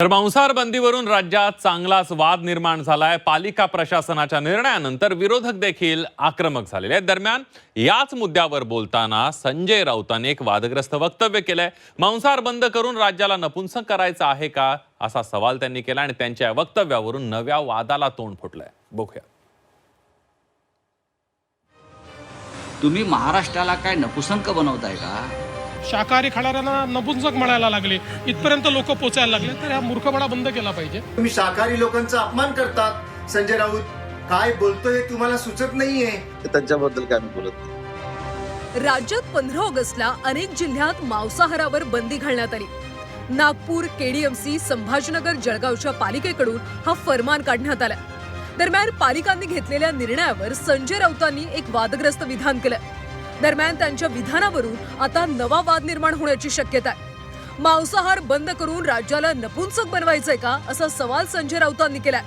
तर मांसाहार बंदीवरून राज्यात चांगलाच वाद निर्माण झालाय. पालिका प्रशासनाच्या निर्णयानंतर विरोधक देखील आक्रमक झालेले आहेत. दरम्यान याच मुद्द्यावर बोलताना संजय राऊतांनी एक वादग्रस्त वक्तव्य केलंय. मांसाहार बंद करून राज्याला नपुंसक करायचं आहे का? असा सवाल त्यांनी केला आणि त्यांच्या वक्तव्यावरून नव्या वादाला तोंड फुटलंय. बघूया. तुम्ही महाराष्ट्राला काय नपुसंक बनवताय का? शाकाहारी खाणाऱ्यांना नपुंसक म्हणायला लागले. इथपर्यंत लोक पोचायला लागले. तर हा मूर्खपणा बंद केला पाहिजे. तुम्ही शाकाहारी लोकांचा अपमान करतात. संजय राऊत काय बोलतोय हे तुम्हाला सुचत नाहीये. त्यांच्याबद्दल काय मी बोलत नाही. राज्यात पंधरा ऑगस्टला अनेक जिल्ह्यात मांसाहारावर बंदी घालण्यात आली. नागपूर केडीएमसी संभाजीनगर जळगावच्या पालिकेकडून हा फरमान काढण्यात आला. दरम्यान पालिकांनी घेतलेल्या निर्णयावर संजय राऊतांनी एक वादग्रस्त विधान केलं. दरम्यान त्यांच्या विधानावरून आता नवा वाद निर्माण होण्याची शक्यता आहे. मांसाहार बंद करून राज्याला नपुंसक बनवायचंय का असा सवाल संजय राऊतांनी केलाय.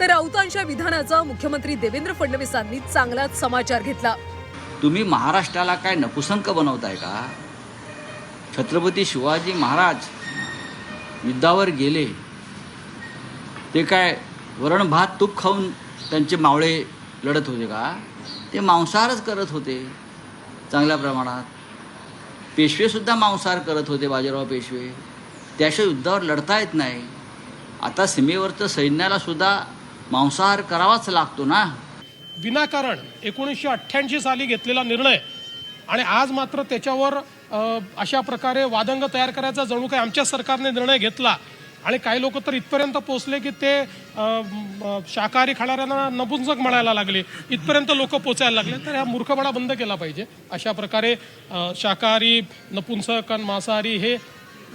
तर राऊतांच्या विधानाचा मुख्यमंत्री देवेंद्र फडणवीसांनी चांगलाच समाचार घेतला. तुम्ही महाराष्ट्राला काय नपुसंक बनवताय का? छत्रपती शिवाजी महाराज युद्धावर गेले. ते काय वरण भात तूप खाऊन त्यांचे मावळे लढत होते का? ते मांसाहारच करत होते. चांगल्या प्रमाणात. पेशवेसुद्धा मांसाहार करत होते बाजीराव पेशवे. त्याशिवाय युद्धावर लढता येत नाही. आता सीमेवरचं सैन्याला सुद्धा मांसाहार करावाच लागतो ना? विनाकारण एकोणीसशे अठ्ठ्याऐंशी साली घेतलेला निर्णय आणि आज मात्र त्याच्यावर अशा प्रकारे वादंग तयार करायचा जणू काही आमच्या सरकारने निर्णय घेतला. आणि काही लोक तर इथपर्यंत पोहोचले की ते शाकाहारी खाणाऱ्यांना नपुंसक म्हणायला लागले. इथपर्यंत लोक पोचायला लागले. तर ह्या मूर्खपणा बंद केला पाहिजे. अशा प्रकारे शाकाहारी नपुंसक आणि मांसाहारी हे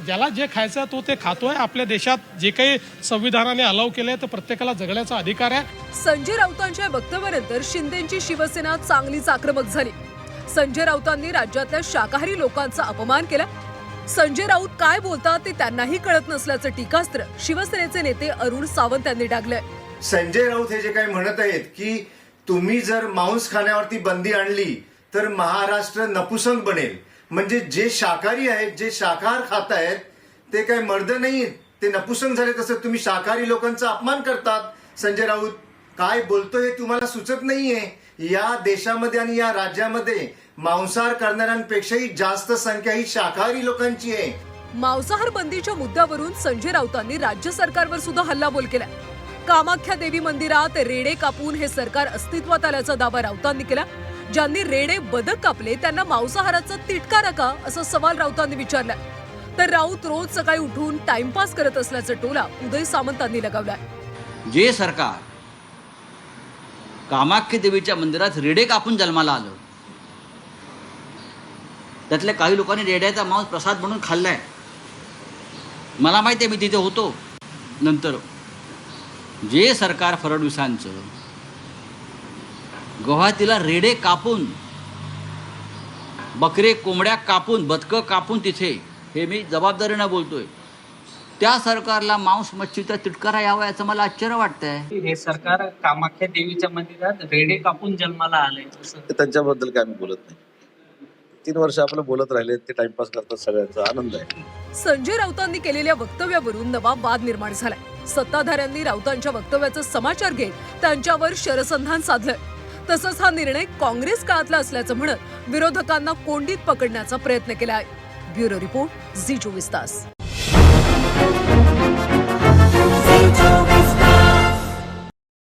ज्याला जे खायचं आहे तो ते खातोय. आपल्या देशात जे काही संविधानाने अलाव केलंय तर प्रत्येकाला जगण्याचा अधिकार आहे. संजय राऊतांच्या वक्तव्यानंतर शिंदेची शिवसेना चांगलीच आक्रमक झाली. संजय राऊतांनी राज्यातल्या शाकाहारी लोकांचा अपमान केला. संजय राऊत काय बोलतात ते त्यांनाही कळत नसल्याचं टीकास्त्र शिवसेनेचे नेते अरुण सावंत यांनी डागलंय. संजय राऊत हे जे काही म्हणत आहेत की तुम्ही जर मांस खाण्यावरती बंदी आणली तर महाराष्ट्र नपुसंग बनेल. म्हणजे जे शाकाहारी आहेत जे शाकाहार खात आहेत ते काही मर्द नाही ते नपुसंग झाले तसं तुम्ही शाकाहारी लोकांचा अपमान करतात. संजय राऊत काय बोलतोय हे तुम्हाला सुचत नाहीये. या देशामध्ये आणि या राज्यामध्ये मांसाहार करणाऱ्यांपेक्षाही जास्त संख्या ही शाकाहारी लोकांची आहे. मांसाहार बंदीच्या मुद्द्यावरून संजय राऊतांनी राज्य सरकारवर सुद्धा हल्लाबोल केला कामाख्या देवी मंदिरात रेडे कापून हे सरकार अस्तित्वात आल्याचा दावा राऊतांनी केला. ज्यांनी रेडे बदक कापले त्यांना मांसाहाराचा तिटकारा का असा सवाल राऊतांनी विचारला तर राऊत रोज सकाळी उठून टाइमपास करत असल्याचा टोला उदय सामंतांनी लगावलाय. जे सरकार कामाख्य देवीच्या मंदिरात रेडे कापून जन्माला आलं त्यातल्या काही लोकांनी रेड्याचा मांस प्रसाद म्हणून खाल्लाय. मला माहिती आहे मी तिथे होतो. नंतर जे सरकार फडणवीसांचं गुवाहाटीला रेडे कापून बकरे कोंबड्या कापून बदकं कापून तिथे हे मी जबाबदारीनं बोलतोय. त्या सरकारला मांस मच्छीचा तिटकारा यावा याचं मला आश्चर्य वाटतंय. हे सरकार कामाख्या देवीच्या मंदिरात रेडे कापून जन्माला आले त्यांच्याबद्दल काय मी बोलत नाही. तीन वर्ष आपलं बोलत राहिले ते टाइमपास करतात सगळ्यांचा आनंद आहे. संजय राऊतांनी केलेल्या वक्तव्यावरून नवा वाद निर्माण झालाय. सत्ताधाऱ्यांनी राऊतांच्या वक्तव्याचा समाचार घेत त्यांच्यावर शरसंधान साधलंय. तसंच हा निर्णय काँग्रेस काळातला असल्याचं म्हणत विरोधकांना कोंडीत पकडण्याचा प्रयत्न केला आहे ब्युरो रिपोर्ट झी चोवीस तास.